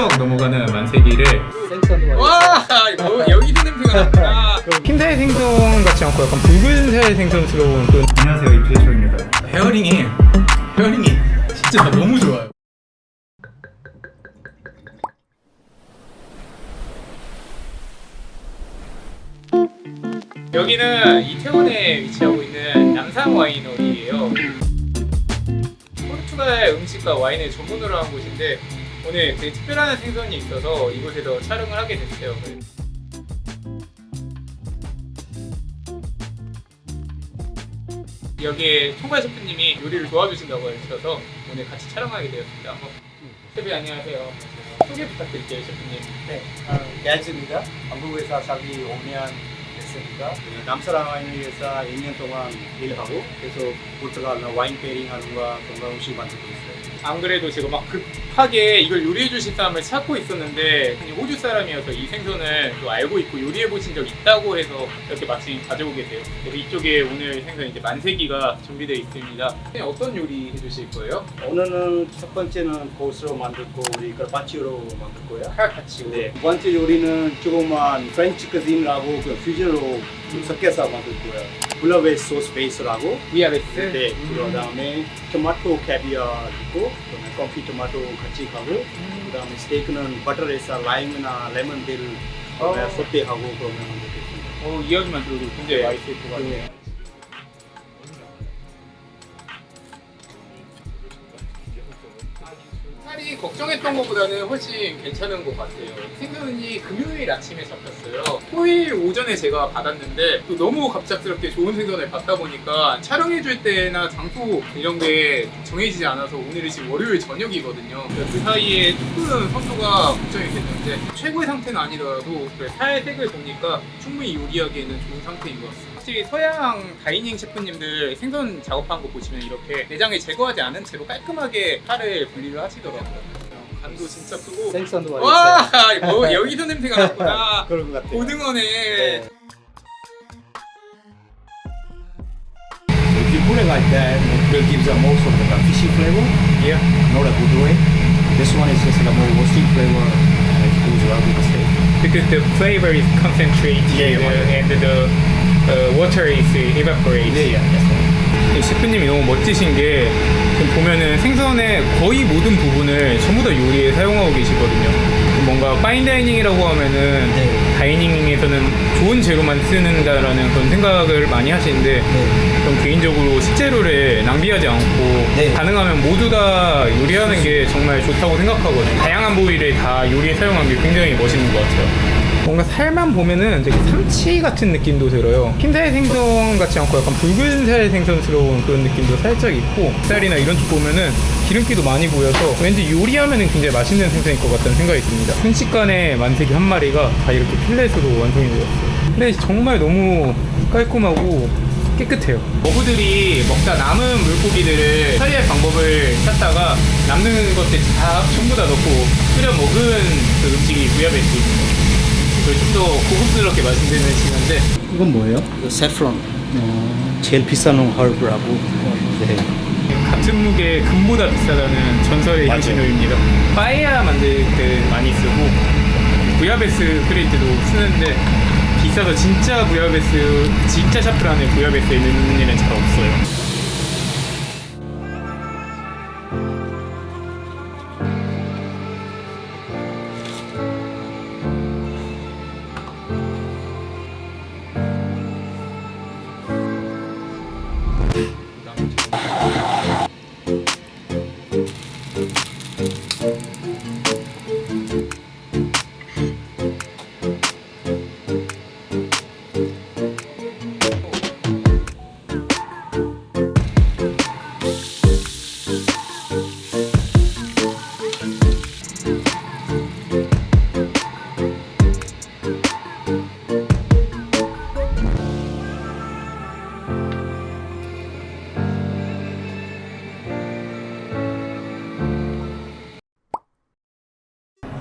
훌쩍 넘어가는 만세기를. 와 뭐, 여기도 냄새가 납니다 흰살 생선 같지 않고 약간 붉은살 생선스러운 그런 안녕하세요 이프레쇼입니다. 헤어링이 헤어링이 진짜 너무 좋아요. 여기는 이태원에 위치하고 있는 남산 와이너리예요. 포르투갈 음식과 와인을 전문으로 한 곳인데 오늘 되게 특별한 생선이 있어서 이곳에서 촬영을 하게 됐어요. 여기에 총괄 셰프님이 요리를 도와주신다고 하셔서 오늘 같이 촬영하게 되었습니다. 어, 셰프 안녕하세요. 소개 부탁드릴게요, 셰프님. 네, 아, 야즈입니다. 한국에서 살기 5년 됐으니까 남사랑 와인회사 2년 동안 일하고 계속 포르투갈 와인 페링 하는 거 그런 거 음식 만들고 있어요. 안 그래도 지금 막 급하게 이걸 요리해 주실 사람을 찾고 있었는데 그냥 호주 사람이어서 이 생선을 또 알고 있고 요리해 보신 적 있다고 해서 이렇게 마침 가져오게 돼요. 그래서 이쪽에 오늘 생선 이제 만세기가 준비되어 있습니다. 선생님 어떤 요리 해주실 거예요? 오늘은 첫 번째는 고수로 만들 고 우리 까르파치오로 만들 거예요. 카르파치오. 네. 두 번째 요리는 조금만 프렌치 커진이라고 그 퓨전으로 섞여서 만들 거야. 블러베이스 소스 베이스라고 위아베스. 네, 그다음에 토마토 캐비어 있고 그다음에 커피 토마토 같이 하고 그다음에 스테이크는 버터에서 라임이나 레몬들 어. 소테하고 그러면 되겠습니다. 어, 이야기만 들어도 굉장히 네. 맛있을 것 같네요. 걱정했던 것보다는 훨씬 괜찮은 것 같아요. 생선이 금요일 아침에 잡혔어요. 토요일 오전에 제가 받았는데 또 너무 갑작스럽게 좋은 생선을 받다 보니까 촬영해줄 때나 장소 이런 게 정해지지 않아서 오늘이 지금 월요일 저녁이거든요. 그 사이에 조금 선도가 걱정이 됐는데 최고의 상태는 아니더라도 그래, 살색을 보니까 충분히 요리하기에는 좋은 상태인 것 같습니다. 확실히 서양 다이닝 셰프님들 생선 작업한 거 보시면 이렇게 내장을 제거하지 않은 채로 깔끔하게 살을 분리를 하시더라고요. 간도 진짜 크고 생선도 와, 뭐 여기서 냄새가 났구나. 그런 것 같아요. 고등어네. 네. If you put it like that, it will give the most of the fishy flavor, 예. not a good way. This one is just like a more roasty flavor and it goes well with the steak. Because the flavor is concentrated Yeah, yeah. and the uh, water is evaporated. Yeah, yeah, that's right. 이 셰프님이 너무 멋지신 게 지금 보면은 생선의 거의 모든 부분을 전부 다 요리에 사용하고 계시거든요. 뭔가 파인다이닝이라고 하면은 네. 다이닝에서는 좋은 재료만 쓰는다라는 그런 생각을 많이 하시는데 전 개인적으로 식재료를 낭비하지 않고 네. 가능하면 모두 다 요리하는 게 정말 좋다고 생각하거든요. 다양한 부위를 다 요리에 사용한 게 굉장히 멋있는 것 같아요. 뭔가 살만 보면은 되게 삼치 같은 느낌도 들어요. 흰살 생선 같지 않고 약간 붉은 살 생선스러운 그런 느낌도 살짝 있고 쌀이나 이런 쪽 보면은 기름기도 많이 보여서 왠지 요리하면은 굉장히 맛있는 생선일 것 같다는 생각이 듭니다. 순식간에 만세기 한 마리가 다 이렇게 필렛으로 완성이 되었어요. 근데 정말 너무 깔끔하고 깨끗해요. 어부들이 먹다 남은 물고기들을 처리할 방법을 찾다가 남는 것들 다 전부 다 넣고 끓여 먹은 그 음식이 부야베스입니다. 이걸 좀 더 고급스럽게 말씀드리는데 이건 뭐예요? 세프론. 제일 비싼 허브라고. 네. 같은 무게 금보다 비싸다는 전설의 맞아요. 향신료입니다. 빠에야 만들 때 많이 쓰고 부야베스 끓일 때도 쓰는데 비싸서 진짜 부야베스 진짜 샤프란의 부야베스에 넣는 일은 잘 없어요.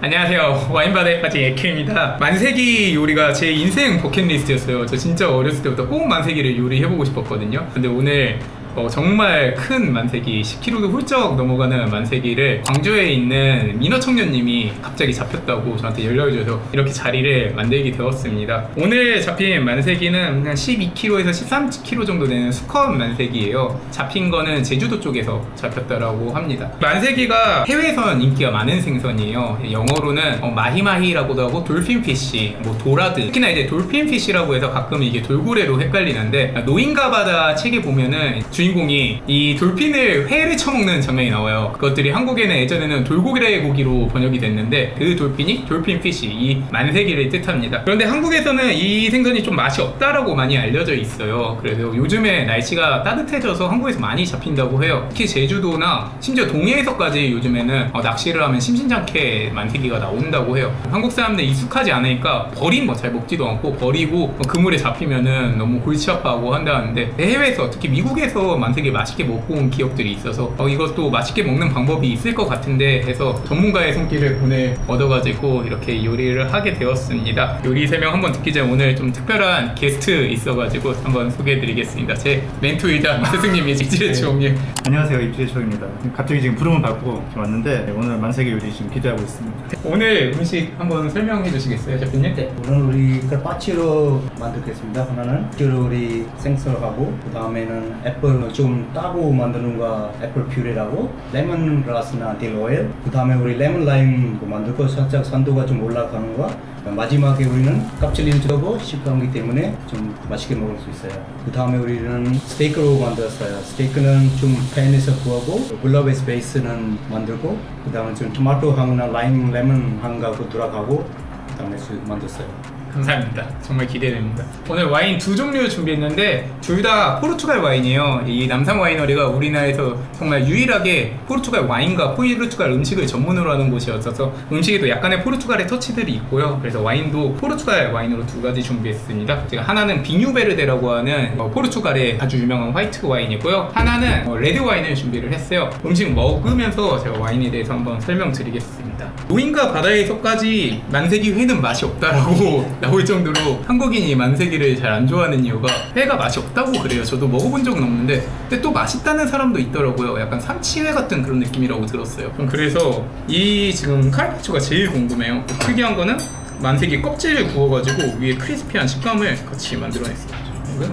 안녕하세요. 와인바다에 빠진 에케입니다. 만세기 요리가 제 인생 버킷리스트였어요. 저 진짜 어렸을 때부터 꼭 만세기를 요리해보고 싶었거든요. 근데 오늘 어, 정말 큰 만세기 10kg도 훌쩍 넘어가는 만세기를 광주에 있는 민어 청년님이 갑자기 잡혔다고 저한테 연락을 줘서 이렇게 자리를 만들게 되었습니다. 오늘 잡힌 만세기는 한 12kg에서 13kg 정도 되는 수컷 만세기예요. 잡힌 거는 제주도 쪽에서 잡혔다라고 합니다. 만세기가 해외에선 인기가 많은 생선이에요. 영어로는 어, 마히마히라고도 하고 돌핀피쉬, 뭐 도라드. 특히나 이제 돌핀피쉬라고 해서 가끔 이게 돌고래로 헷갈리는데 노인가 바다 책에 보면은 주인공이 이 돌핀을 회를 쳐먹는 장면이 나와요. 그것들이 한국에는 예전에는 돌고래 고기로 번역이 됐는데 그 돌핀이 돌핀피쉬 이 만세기를 뜻합니다. 그런데 한국에서는 이 생선이 좀 맛이 없다라고 많이 알려져 있어요. 그래서 요즘에 날씨가 따뜻해져서 한국에서 많이 잡힌다고 해요. 특히 제주도나 심지어 동해에서까지 요즘에는 어, 낚시를 하면 심심찮게 만세기가 나온다고 해요. 한국 사람들 익숙하지 않으니까 버린 뭐잘 먹지도 않고 버리고 뭐 그물에 잡히면은 너무 골치 아파하고 한다는데 해외에서 특히 미국에서 만세기 맛있게 먹고 온 기억들이 있어서 어, 이것도 맛있게 먹는 방법이 있을 것 같은데 해서 전문가의 손길을 오늘 얻어가지고 이렇게 요리를 하게 되었습니다. 요리 설명 한번 듣기 전에 오늘 좀 특별한 게스트 있어가지고 한번 소개해드리겠습니다. 제 멘토이자 스승님이 직질의 주홍님. 안녕하세요 입지혜초입니다 갑자기 지금 부름을 받고 지금 왔는데 오늘 만세계 요리 지금 기대하고 있습니다 오늘 음식 한번 설명해 주시겠어요, 셰프님? 네, 오늘 우리 카파치로 만들겠습니다. 하나는 찌로 우리 생선하고 그 다음에는 애플 좀 따고 만드는 거 애플 퓨레라고 레몬 그라스나 딜 오일 그 다음에 우리 레몬 라임 만들고 살짝 산도가 좀 올라가는 거 마지막에 우리는 껍질을 주고 식감이기 때문에 좀 맛있게 먹을 수 있어요. 그 다음에 우리는 스테이크로 만들었어요. 스테이크는 좀 팬에서 구하고 블러베이스 베이스는 만들고 그 다음에 좀 토마토 향이나 라임 레몬 향하고 들어가고 그 다음에 만들었어요. 감사합니다. 정말 기대됩니다. 오늘 와인 두 종류 준비했는데 둘 다 포르투갈 와인이에요. 이 남산 와이너리가 우리나라에서 정말 유일하게 포르투갈 와인과 포르투갈 음식을 전문으로 하는 곳이었어서 음식에도 약간의 포르투갈의 터치들이 있고요. 그래서 와인도 포르투갈 와인으로 두 가지 준비했습니다. 제가 하나는 비뉴베르데라고 하는 어, 포르투갈의 아주 유명한 화이트 와인이고요. 하나는 어, 레드 와인을 준비를 했어요. 음식 먹으면서 제가 와인에 대해서 한번 설명드리겠습니다. 노인과 바다에서까지 만세기 회는 맛이 없다라고 나올 정도로 한국인이 만세기를 잘 안 좋아하는 이유가 회가 맛이 없다고 그래요. 저도 먹어본 적은 없는데 근데 또 맛있다는 사람도 있더라고요. 약간 삼치회 같은 그런 느낌이라고 들었어요. 그래서 이 지금 카르파초가 제일 궁금해요. 특이한 거는 만세기 껍질을 구워가지고 위에 크리스피한 식감을 같이 만들어냈어요.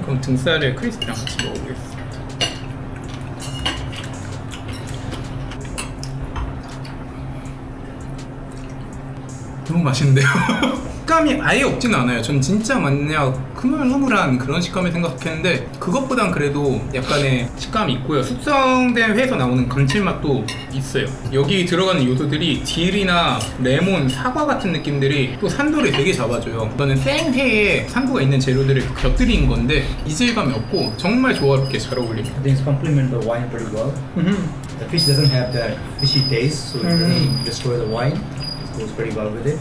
그럼 등살을 크리스피랑 같이 먹어보겠습니다. 너무 맛있는데요? 식감이 아예 없진 않아요. 전 진짜 만약 흐물흐물한 그런 식감을 생각했는데 그것보단 그래도 약간의 식감이 있고요. 숙성된 회에서 나오는 감칠맛도 있어요. 여기 들어가는 요소들이 딜이나 레몬, 사과 같은 느낌들이 또 산도를 되게 잡아줘요. 이거는 생회에 산도가 있는 재료들을 곁들인 건데 이질감이 없고 정말 조화롭게 잘 어울립니다. I think it's complement the wine pretty well. The fish doesn't have that fishy taste, so it doesn't destroy the wine.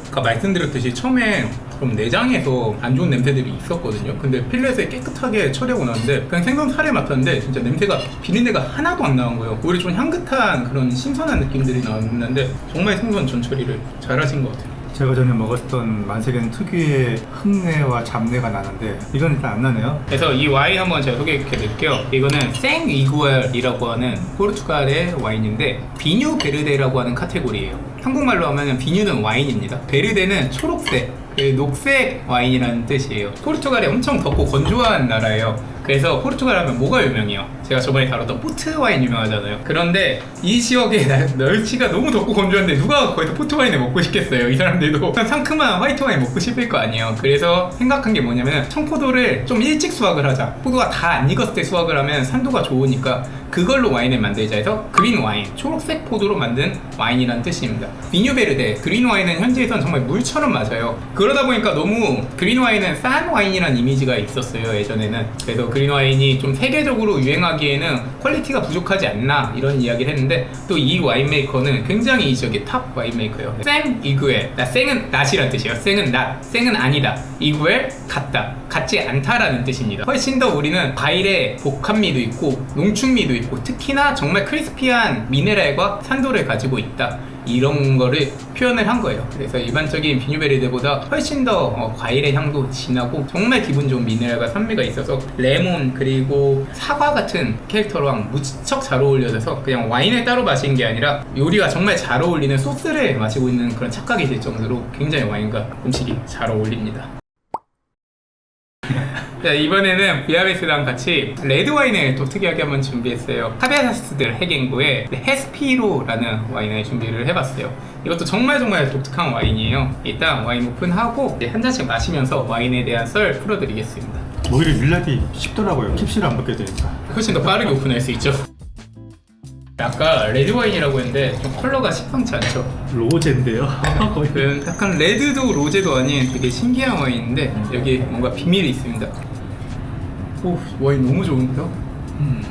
아까 말씀드렸듯이 처음에 좀 내장에서 안 좋은 냄새들이 있었거든요. 근데 필렛에 깨끗하게 처리하고 나는데 그냥 생선 살을 맡았는데 진짜 냄새가 비린내가 하나도 안 나온 거예요. 오히려 좀 향긋한 그런 신선한 느낌들이 나왔는데 정말 생선 전 처리를 잘하신 것 같아요. 제가 전에 먹었던 만세계는 특유의 흙내와 잡내가 나는데 이건 일단 안 나네요 그래서 이 와인 한번 제가 소개해 드릴게요. 이거는 생 이구엘이라고 하는 포르투갈의 와인인데 비뉴 베르데라고 하는 카테고리예요. 한국말로 하면 비뉴는 와인입니다. 베르데는 초록색, 그 녹색 와인이라는 뜻이에요. 포르투갈이 엄청 덥고 건조한 나라예요. 그래서 포르투갈 하면 뭐가 유명해요? 제가 저번에 다뤘던 포트 와인 유명하잖아요. 그런데 이 지역의 날- 날씨가 너무 덥고 건조한데 누가 거기서 포트 와인을 먹고 싶겠어요? 이 사람들도 상큼한 화이트 와인 먹고 싶을 거 아니에요. 그래서 생각한 게 뭐냐면 청포도를 좀 일찍 수확을 하자. 포도가 다 안 익었을 때 수확을 하면 산도가 좋으니까 그걸로 와인을 만들자 해서 그린 와인, 초록색 포도로 만든 와인이라는 뜻입니다. 비뉴베르데, 그린 와인은 현지에선 정말 물처럼 맞아요. 그러다 보니까 너무 그린 와인은 싼 와인이라는 이미지가 있었어요, 예전에는. 그래서 그린 와인이 좀 세계적으로 유행하기에는 퀄리티가 부족하지 않나 이런 이야기를 했는데 또 이 와인 메이커는 굉장히 이 지역의 탑 와인 메이커예요. 생 이구엘. 나 생은 낫이란 뜻이에요. 생은 낫. 생은 아니다. 이구엘 같다. 같지 않다라는 뜻입니다. 훨씬 더 우리는 과일의 복합미도 있고 농축미도 있고 특히나 정말 크리스피한 미네랄과 산도를 가지고 있다. 이런 거를 표현을 한 거예요. 그래서 일반적인 비뉴베리드보다 훨씬 더 어, 과일의 향도 진하고 정말 기분 좋은 미네랄과 산미가 있어서 레몬 그리고 사과 같은 캐릭터랑 무척 잘 어울려져서 그냥 와인을 따로 마신 게 아니라 요리가 정말 잘 어울리는 소스를 마시고 있는 그런 착각이 들 정도로 굉장히 와인과 음식이 잘 어울립니다. 자, 이번에는 비아베스랑 같이 레드 와인을 또 특이하게 한번 준비했어요. 카베사스들 해갱고의 헤스피로라는 와인을 준비를 해봤어요. 이것도 정말 정말 독특한 와인이에요. 일단 와인 오픈하고 이제 한 잔씩 마시면서 와인에 대한 썰 풀어드리겠습니다. 오히려 윌랍이 쉽더라고요. 캡슐을 안 받게 되니까. 훨씬 더 빠르게 오픈할 수 있죠. 아까 레드 와인이라고 했는데 좀 컬러가 심상치 않죠. 로제인데요. 거의. 그 약간 레드도 로제도 아닌 되게 신기한 와인인데 여기 뭔가 비밀이 있습니다. 오 와인 너무 좋은데요? 음.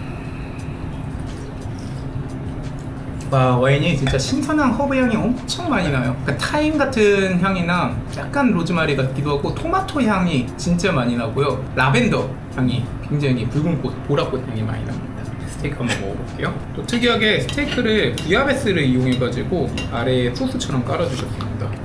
와 와인이 진짜 신선한 허브 향이 엄청 많이 나요. 그러니까 타임 같은 향이나 약간 로즈마리 같기도 하고 토마토 향이 진짜 많이 나고요. 라벤더 향이 굉장히 붉은 꽃, 보라꽃 향이 많이 납니다. 스테이크 한번 먹어볼게요. 또 특이하게 스테이크를 비아베스를 이용해가지고 아래에 소스처럼 깔아주셨습니다.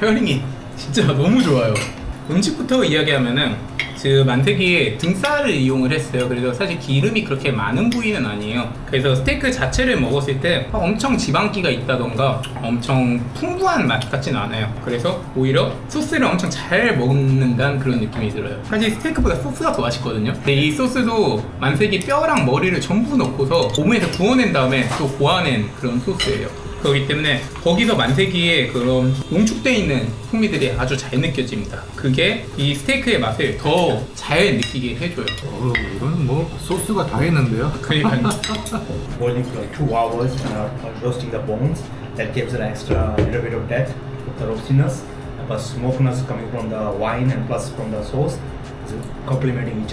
페어링이 진짜 너무 좋아요. 음식부터 이야기하면은 그 만태기에 등살을 이용을 했어요. 그래서 사실 기름이 그렇게 많은 부위는 아니에요. 그래서 스테이크 자체를 먹었을 때 엄청 지방기가 있다던가 엄청 풍부한 맛 같진 않아요. 그래서 오히려 소스를 엄청 잘 먹는다는 그런 느낌이 들어요. 사실 스테이크보다 소스가 더 맛있거든요. 근데 이 소스도 만세기 뼈랑 머리를 전부 넣고서 오븐에서 구워낸 다음에 또 고아낸 그런 소스예요. 그렇기 때문에 거기서 만세기에 그런 농축되어 있는 풍미들이 아주 잘 느껴집니다. 그게 이 스테이크의 맛을 더 잘 느끼게 해줘요. 어, 이거는 뭐 소스가 다 했는데요. 그러니까 boiling for like two hours and are are roasting the bones. That gives it extra little bit of depth with the roastiness. Plus smokiness coming from the wine and plus from the sauce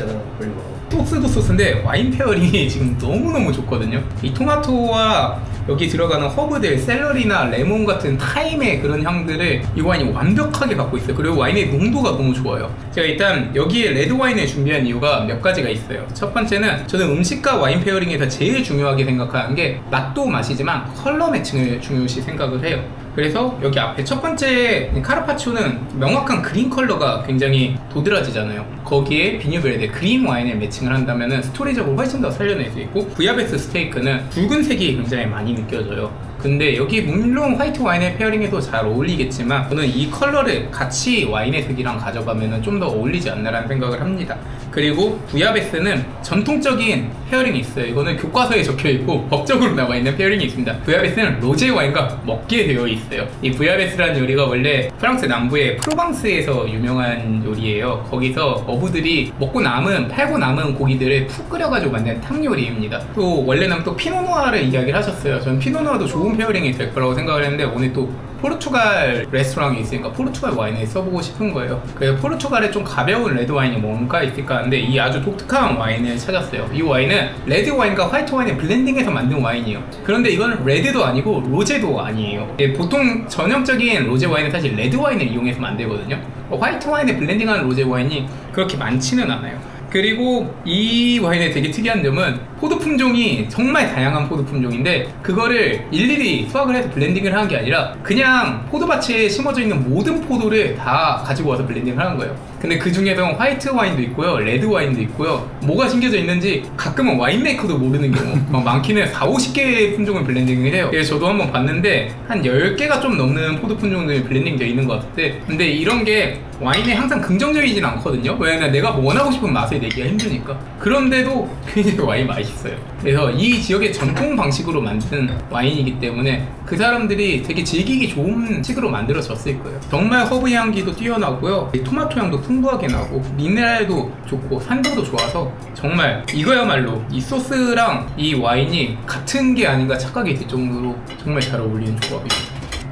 other very well. 소스도 소스인데 와인 페어링이 지금 너무너무 좋거든요. 이 토마토와 여기 들어가는 허브들, 샐러리나 레몬 같은 타임의 그런 향들을 이 와인이 완벽하게 갖고 있어요. 그리고 와인의 농도가 너무 좋아요. 제가 일단 여기에 레드 와인을 준비한 이유가 몇 가지가 있어요. 첫 번째는 저는 음식과 와인 페어링에서 제일 중요하게 생각하는 게 맛도 맛이지만 컬러 매칭을 중요시 생각을 해요. 그래서 여기 앞에 첫 번째 카르파초는 명확한 그린 컬러가 굉장히 도드라지잖아요. 거기에 비뉴베르데 그린 와인을 매칭을 한다면 스토리적으로 훨씬 더 살려낼 수 있고 부야베스 스테이크는 붉은색이 굉장히 많이 느껴져요. 근데 여기 물론 화이트 와인의 페어링에도 잘 어울리겠지만 저는 이 컬러를 같이 와인의 색이랑 가져가면 좀 더 어울리지 않나라는 생각을 합니다. 그리고 부야베스는 전통적인 페어링이 있어요. 이거는 교과서에 적혀 있고 법적으로 나와 있는 페어링이 있습니다. 부야베스는 로제 와인과 먹게 되어 있어요. 이 부야베스라는 요리가 원래 프랑스 남부의 프로방스에서 유명한 요리예요. 거기서 어부들이 먹고 남은 팔고 남은 고기들을 푹 끓여가지고 만든 탕 요리입니다. 또 원래는 또 피노누아를 이야기를 하셨어요. 저는 피노누아도 좋은 페어링이 될 거라고 생각을 했는데 오늘 또 포르투갈 레스토랑이 있으니까 포르투갈 와인을 써보고 싶은 거예요. 그래서 포르투갈에 좀 가벼운 레드 와인이 뭔가 있을까 하는데 이 아주 독특한 와인을 찾았어요. 이 와인은 레드 와인과 화이트 와인을 블렌딩해서 만든 와인이에요. 그런데 이건 레드도 아니고 로제도 아니에요. 예, 보통 전형적인 로제 와인은 사실 레드 와인을 이용해서 만들거든요. 화이트 와인을 블렌딩하는 로제 와인이 그렇게 많지는 않아요. 그리고 이 와인의 되게 특이한 점은 포도 품종이 정말 다양한 포도 품종인데 그거를 일일이 수확을 해서 블렌딩을 하는 게 아니라 그냥 포도밭에 심어져 있는 모든 포도를 다 가지고 와서 블렌딩을 하는 거예요. 근데 그 중에서 화이트 와인도 있고요, 레드 와인도 있고요. 뭐가 심겨져 있는지 가끔은 와인 메이커도 모르는 경우 막 많기는 4, 50개의 품종을 블렌딩을 해요. 그래서 저도 한번 봤는데 한 10개가 좀 넘는 포도 품종들이 블렌딩 되어 있는 것 같은데 근데 이런 게 와인에 항상 긍정적이진 않거든요. 왜냐면 내가 원하고 싶은 맛을 내기가 힘드니까. 그런데도 굉장히 와인 맛있어요. 그래서 이 지역의 전통 방식으로 만든 와인이기 때문에 그 사람들이 되게 즐기기 좋은 식으로 만들어졌을 거예요. 정말 허브 향기도 뛰어나고요. 이 토마토 향도 풍부하게 나고 미네랄도 좋고 산도도 좋아서 정말 이거야말로 이 소스랑 이 와인이 같은 게 아닌가 착각이 들 정도로 정말 잘 어울리는 조합입니다.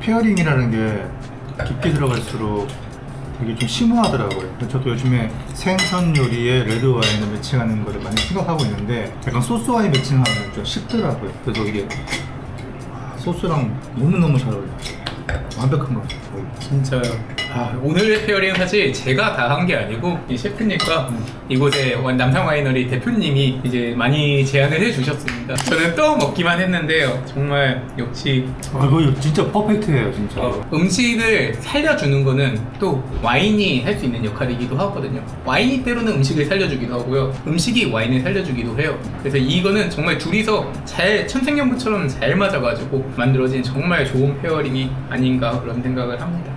페어링이라는 게 깊게 들어갈수록 되게 좀 심오하더라고요. 저도 요즘에 생선 요리에 레드 와인을 매칭하는 거를 많이 생각하고 있는데 약간 소스 와인 매칭하면 좀 쉽더라고요. 그래서 이게 와, 소스랑 너무너무 잘 어울려. 완벽한 것 같아요. 진짜요. 아, 오늘의 페어링은 사실 제가 다 한 게 아니고 이 셰프님과 이곳의 원- 남상 와이너리 대표님이 이제 많이 제안을 해주셨습니다. 저는 또 먹기만 했는데요. 정말 역시 아, 이거 진짜 퍼펙트예요, 진짜. 어, 음식을 살려주는 거는 또 와인이 할 수 있는 역할이기도 하거든요. 와인이 때로는 음식을 살려주기도 하고요. 음식이 와인을 살려주기도 해요. 그래서 이거는 정말 둘이서 잘 천생연분처럼 잘 맞아가지고 만들어진 정말 좋은 페어링이 아닌가 그런 생각을 합니다.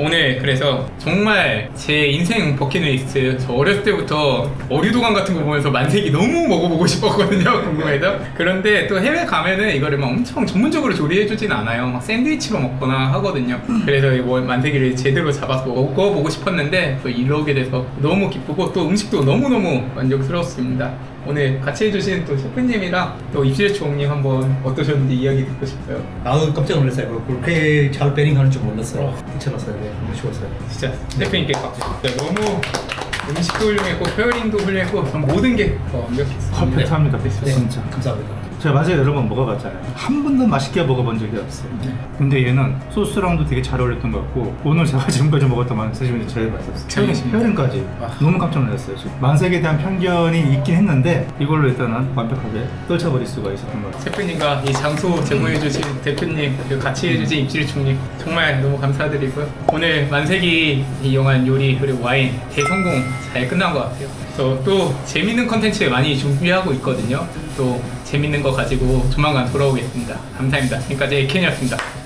오늘 그래서 정말 제 인생 버킷리스트 저 어렸을 때부터 어류도감 같은 거 보면서 만세기 너무 먹어보고 싶었거든요 궁금해서. 그런데 또 해외 가면은 이거를 막 엄청 전문적으로 조리해주진 않아요. 막 샌드위치로 먹거나 하거든요. 그래서 이거 만세기를 제대로 잡아서 먹어보고 싶었는데 또 이러게 돼서 너무 기쁘고 또 음식도 너무너무 만족스러웠습니다. 오늘 같이 해주신 또 셰프님이랑 또 입실 총님 한번 어떠셨는지 이야기 듣고 싶어요. 나도 깜짝 놀랐어요. 그렇게 잘 베링하는 줄 몰랐어요. 괜찮았어요. 네, 너무 좋았어요. 진짜 셰프님께 박수. 진짜 너무 음식도 훌륭했고 페어링도 훌륭했고 전 모든 게더 완벽했어요. 퍼펙트합니다, 네, 진짜. 감사합니다. 제가 맞아요 여러 번 먹어봤잖아요 한 번도 맛있게 먹어본 적이 없어요 근데 얘는 소스랑도 되게 잘 어울렸던 것 같고 오늘 제가 지금까지 먹었던 만세 중에 제일 맛있었어요 제일이십니까? 혈흔까지 와. 너무 깜짝 놀랐어요 지금 만색에 대한 편견이 있긴 했는데 이걸로 일단은 완벽하게 떨쳐버릴 수가 있었던 것 같아요 셰프님과 이 장소 제공해 주신 대표님 그리고 같이 해주신 입질총님 정말 너무 감사드리고요. 오늘 만세기 이용한 요리 그리고 와인 대성공 잘 끝난 것 같아요. 그래서 또 재밌는 컨텐츠 많이 준비하고 있거든요. 또 재밌는 거 가지고 조만간 돌아오겠습니다. 감사합니다. 지금까지 에켄이었습니다.